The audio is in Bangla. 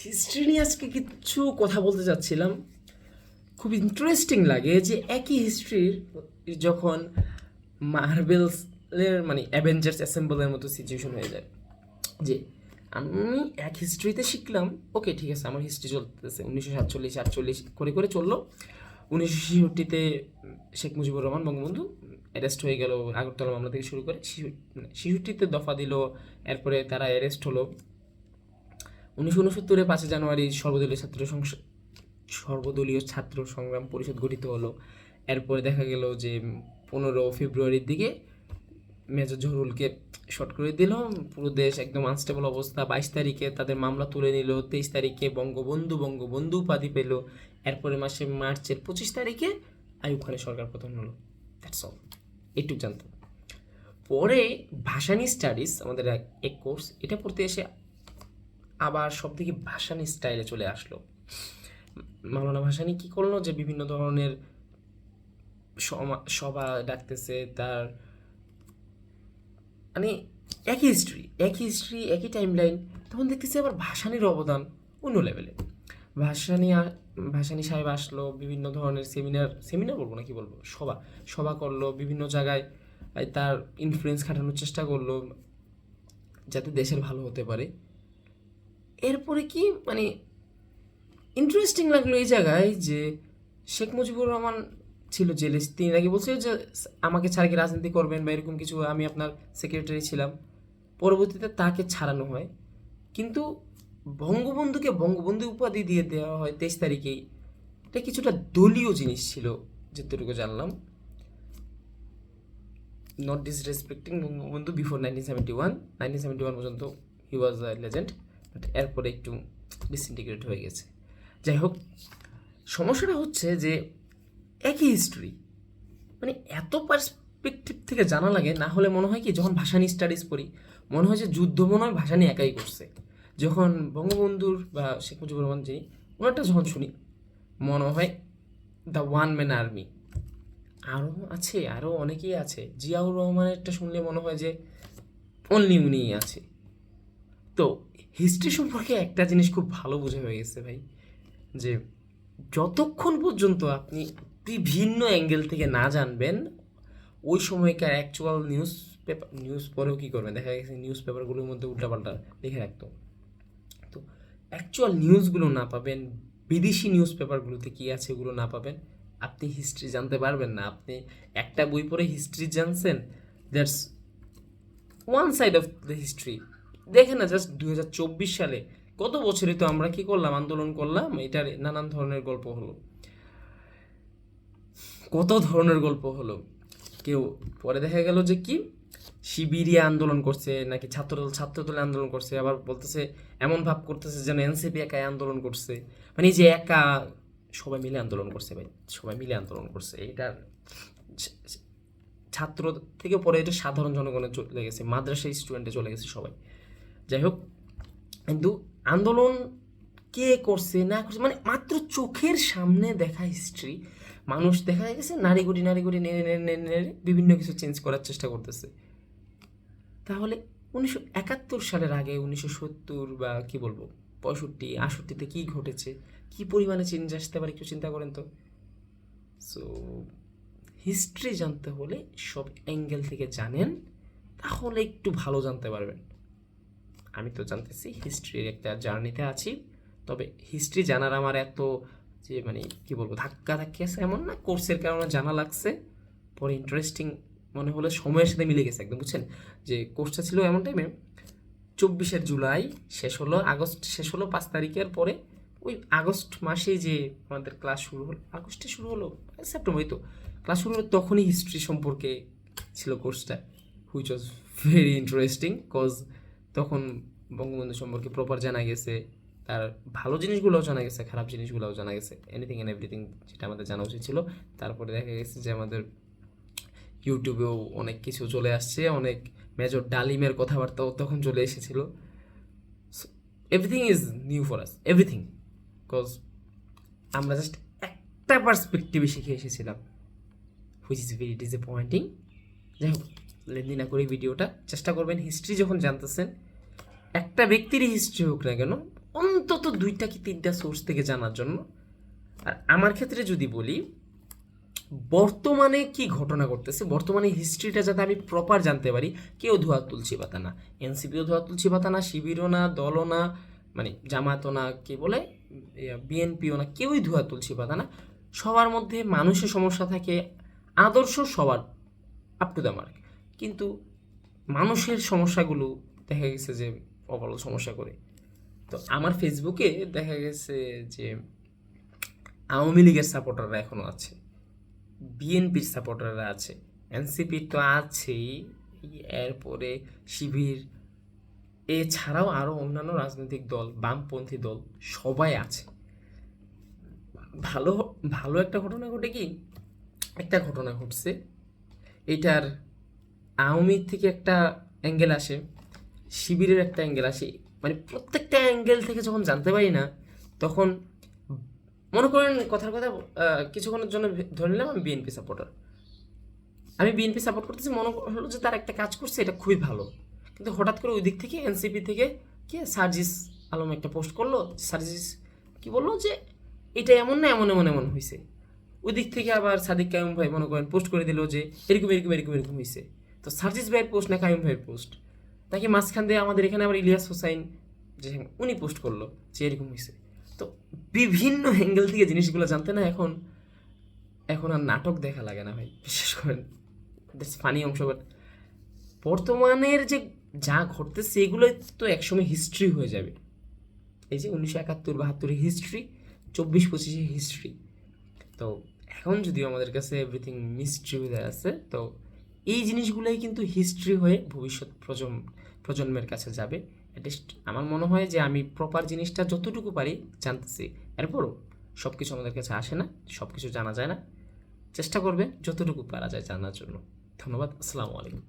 হিস্ট্রি নিয়ে আজকে কিছু কথা বলতে চাচ্ছিলাম। খুব ইন্টারেস্টিং লাগে যে একই হিস্ট্রির যখন মার্বেলসের মানে অ্যাভেঞ্জার্স অ্যাসেম্বলের মতো সিচুয়েশন হয়ে যায়। যে আমি এক হিস্ট্রিতে শিখলাম ওকে ঠিক আছে, আমার হিস্ট্রি চলতেছে। উনিশশো সাতচল্লিশ, আটচল্লিশ করে করে চলল। উনিশশো ছেষট্টিতে শেখ মুজিবুর রহমান বঙ্গবন্ধু অ্যারেস্ট হয়ে গেল, আগরতলা মামলা থেকে শুরু করে। ছেষট্টিতে দফা দিল, এরপরে তারা অ্যারেস্ট হলো। উনিশশো উনসত্তরে পাঁচই জানুয়ারি সর্বদলীয় ছাত্র সর্বদলীয় ছাত্র সংগ্রাম পরিষদ গঠিত হলো। এরপরে দেখা গেল যে পনেরো ফেব্রুয়ারির দিকে মেজর জহরুলকে শর্ট করে দিল। পুরো দেশ একদম আনস্টেবল অবস্থা। বাইশ তারিখে তাদের মামলা তুলে নিল, তেইশ তারিখে বঙ্গবন্ধু বঙ্গবন্ধু উপাধি পেল। এরপরে মাসে মার্চের পঁচিশ তারিখে আইয়ুব খানের সরকার প্রধান হলো। দ্যাটস অল এইটুকু জানতাম পরে ভাসানী স্টাডিজ আমাদের এক কোর্স এটা পড়তে এসে আবার সব থেকে ভাসানী স্টাইলে চলে আসলো। মাওলানা ভাসানী কি করল যে বিভিন্ন ধরনের সভা ডাকতেছে, তার মানে একই হিস্ট্রি একই হিস্ট্রি একই টাইম লাইন তখন দেখতেছি আবার ভাসানির অবদান অন্য লেভেলে ভাসানি ভাসানি সাহেব আসলো, বিভিন্ন ধরনের সেমিনার সেমিনার বলব না কি বলব? সভা সভা করল, বিভিন্ন জায়গায় তার ইনফ্লুয়েন্স খাটানোর চেষ্টা করল, যাতে দেশের ভালো হতে পারে। এরপরে কি মানে ইন্টারেস্টিং লাগল এই জায়গায় যে শেখ মুজিবুর রহমান ছিল জেলে। তিনি নাকি বলছিল যে, আমাকে ছাড়া কি রাজনীতি করবেন বা এরকম কিছু, আমি আপনার সেক্রেটারি ছিলাম। পরবর্তীতে তাকে ছাড়ানো হয়। কিন্তু বঙ্গবন্ধুকে বঙ্গবন্ধু উপাধি দিয়ে দেওয়া হয় তেইশ তারিখেই। এটা কিছুটা দলীয় জিনিস ছিল যেটুকু জানলাম। Not disrespecting Bangabandhu before nineteen seventy one nineteen seventy one পর্যন্ত he was a legend but এরপরে একটু ডিসইন্টিগ্রেট হয়ে গেছে। যাই হোক, সমস্যাটা হচ্ছে যে একই হিস্ট্রি মানে এত পার্সপেক্টিভ থেকে জানা লাগে, না হলে মনে হয় কি যখন ভাষা নিয়ে স্টাডিজ পড়ি মনে হয় যে যুদ্ধ মনে হয় ভাষা নিয়ে একাই করছে। যখন বঙ্গবন্ধুর বা শেখ মুজিবুর রহমান যিনি, ওনারটা যখন শুনি, মনে হয় দ্য ওয়ান ম্যান আর্মি আরও আছে আরও অনেকেই আছে, জিয়াউর রহমানেরটা শুনলে মনে হয় যে অনলি উনিই আছে। তো হিস্ট্রি সম্পর্কে একটা জিনিস খুব ভালো বোঝা হয়ে গেছে ভাই, যে যতক্ষণ পর্যন্ত আপনি বিভিন্ন অ্যাঙ্গেল থেকে না জানবেন, ওই সময়কার অ্যাকচুয়াল নিউজ পেপার নিউজ পরেও কী করবেন? দেখা গেছে নিউজ পেপারগুলোর মধ্যে উল্টাপাল্টা লিখে রাখতো। তো অ্যাকচুয়াল নিউজগুলো না পাবেন, বিদেশি নিউজ পেপারগুলোতে কী আছে ওগুলো না পাবেন, আপনি হিস্ট্রি জানতে পারবেন না। আপনি একটা বই পড়ে হিস্ট্রি জানছেন that's one side of the history দেখেন না জাস্ট দুই হাজার চব্বিশ সালে গত বছরই তো আমরা কি করলাম, আন্দোলন করলাম, এটার নানান ধরনের গল্প হলো। কত ধরনের গল্প হলো। কেউ পরে দেখা গেল যে কি? শিবিরে আন্দোলন করছে, নাকি ছাত্রদল, ছাত্রদলে আন্দোলন করছে, আবার বলতেছে, এমন ভাব করতেছে যেন এনসিপি একাই আন্দোলন করছে। মানে যে একা সবাই মিলে আন্দোলন করছে ভাই, সবাই মিলে আন্দোলন করছে, এটা ছাত্র থেকে পরে এটা সাধারণ জনগণে চলে গেছে, মাদ্রাসা স্টুডেন্টে চলে গেছে সবাই। যাই হোক কিন্তু আন্দোলন কে করছে, না করছে মানে মাত্র চোখের সামনে দেখা হিস্ট্রি মানুষ দেখা গেছে নারীগুড়ি নারীগুড়ি নেড়ে নেড়ে নেড়ে নেড়ে বিভিন্ন কিছু চেঞ্জ করার চেষ্টা করতেছে। তাহলে উনিশশো একাত্তর সালের আগে, উনিশশো সত্তর বা কি বলব, পঁয়ষট্টি আষট্টিতে কী ঘটেছে, কী পরিমাণে চেঞ্জ আসতে পারে একটু চিন্তা করেন তো। সো হিস্ট্রি জানতে হলে সব অ্যাঙ্গেল থেকে জানেন, তাহলে একটু ভালো জানতে পারবেন। আমি তো জানতেছি হিস্ট্রির একটা জার্নিতে আছি। তবে হিস্ট্রি জানার আমার এত যে মানে কি বলব, ধাক্কা ধাক্কি আছে এমন না কোর্সের কারণে জানা লাগছে। পরে ইন্টারেস্টিং মনে হলে সময়ের সাথে মিলে গেছে একদম, বুঝছেন? যে কোর্সটা ছিল এমন টাইমে চব্বিশে জুলাই শেষ হলো, আগস্ট শেষ হলো, পাঁচ তারিখের পরে ওই আগস্ট মাসে যে আমাদের ক্লাস শুরু হলো, আগস্টে শুরু হলো সেপ্টেম্বরই তো। ক্লাস শুরু হলো তখনই হিস্ট্রি সম্পর্কে ছিল কোর্সটা which was very interesting cause তখন বঙ্গবন্ধু সম্পর্কে প্রপার জানা গেছে, তার ভালো জিনিসগুলোও জানা গেছে, খারাপ জিনিসগুলোও জানা গেছে এনিথিং অ্যান্ড এভরিথিং যেটা আমাদের জানা উচিত ছিল। তারপরে দেখা গেছে যে আমাদের ইউটিউবেও অনেক কিছু চলে আসছে, অনেক মেজর ডালিমের কথাবার্তাও তখন চলে এসেছিল। Everything is new for us everything because আমরা জাস্ট একটা পার্সপেক্টিভে শিখে এসেছিলাম হুইচ ইজ ভেরি ডিসঅ্যাপয়েন্টিং যাই হোক। লেন্দি না করে ভিডিওটা, চেষ্টা করবেন হিস্ট্রি যখন জানতেছেন, একটা ব্যক্তিরই হিস্ট্রি হোক না কেন, অন্তত দুইটা কি তিনটা সোর্স থেকে জানার জন্য। আর আমার ক্ষেত্রে যদি বলি, বর্তমানে কি ঘটনা ঘটতেছে, বর্তমানে হিস্ট্রিটা যাতে আমি প্রপার জানতে পারি, কেউ ধোয়া তুলছি পাতা না। এনসিপিও ধোয়া তুলছি পাতা না, শিবিরও না, দলও না মানে জামাতও না, কি বলে বিএনপিও না, কেউই ধোয়া তুলছি পাতা না। সবার মধ্যে মানুষের সমস্যা থাকে, আদর্শ সবার আপ টু দ্য মার্ক কিন্তু মানুষের সমস্যাগুলো দেখা গেছে যে অবল সমস্যা করে। তো আমার ফেসবুকে দেখা গেছে যে আওয়ামী লীগের সাপোর্টাররা এখনও আছে, বিএনপির সাপোর্টাররা আছে এনসিপির তো আছেই, এরপরে শিবির, এছাড়াও আরও অন্যান্য রাজনৈতিক দল, বামপন্থী দল সবাই আছে। ভালো ভালো একটা ঘটনা ঘটে কি? একটা ঘটনা ঘটছে, এটার আওয়ামী থেকে একটা অ্যাঙ্গেল আসে, শিবিরের একটা অ্যাঙ্গেল আসে মানে প্রত্যেকটা অ্যাঙ্গেল থেকে যখন জানতে পারি না, তখন মনে করেন কথার কথা কিছুক্ষণের জন্য ধরে নিলাম আমি বিএনপি সাপোর্টার আমি বিএনপি সাপোর্ট করতেছি, মনে হলো যে তার একটা কাজ করছে, এটা খুবই ভালো। কিন্তু হঠাৎ করে ওই দিক থেকে এনসিপি থেকে কে? সার্জিস আলম একটা পোস্ট করল, সার্জিস কি বলল যে, এটা এমন না, এমন এমন এমন হয়েছে ওই দিক থেকে আবার সাদিক কায়ুম ভাই মনে করেন পোস্ট করে দিল যে, এরকম এরকম এরকম এরকম হয়েছে তো সার্জিস ভাইয়ের পোস্ট না কায়ুম ভাইয়ের পোস্ট? তাকে মাঝখান দিয়ে আমাদের এখানে আবার ইলিয়াস হোসাইন যে উনি পোস্ট করল যে এরকম হয়েছে। তো বিভিন্ন অ্যাঙ্গেল থেকে জিনিসগুলো জানতে না এখন এখন আর নাটক দেখা লাগে না ভাই, বিশেষ করে ফানি অংশ। বাট বর্তমানের যে যা ঘটতেছে এগুলো তো একসময় হিস্ট্রি হয়ে যাবে। এই যে উনিশশো একাত্তর বাহাত্তরের হিস্ট্রি চব্বিশ পঁচিশে হিস্ট্রি তো এখন যদিও আমাদের কাছে এভরিথিং মিস্ট্রি হয়ে আছে, তো এই জিনিসগুলোই কিন্তু হিস্ট্রি হয়ে ভবিষ্যৎ প্রজন্ম, প্রজন্মের কাছে যাবে। অ্যাটলিস্ট আমার মনে হয় যে আমি প্রপার জিনিসটা যতটুকু পারি জানতেছি। এরপরও সব কিছু আমাদের কাছে আসে না সব কিছু জানা যায় না। চেষ্টা করবে যতটুকু পারা যায় জানার জন্য। ধন্যবাদ, আসসালামু আলাইকুম।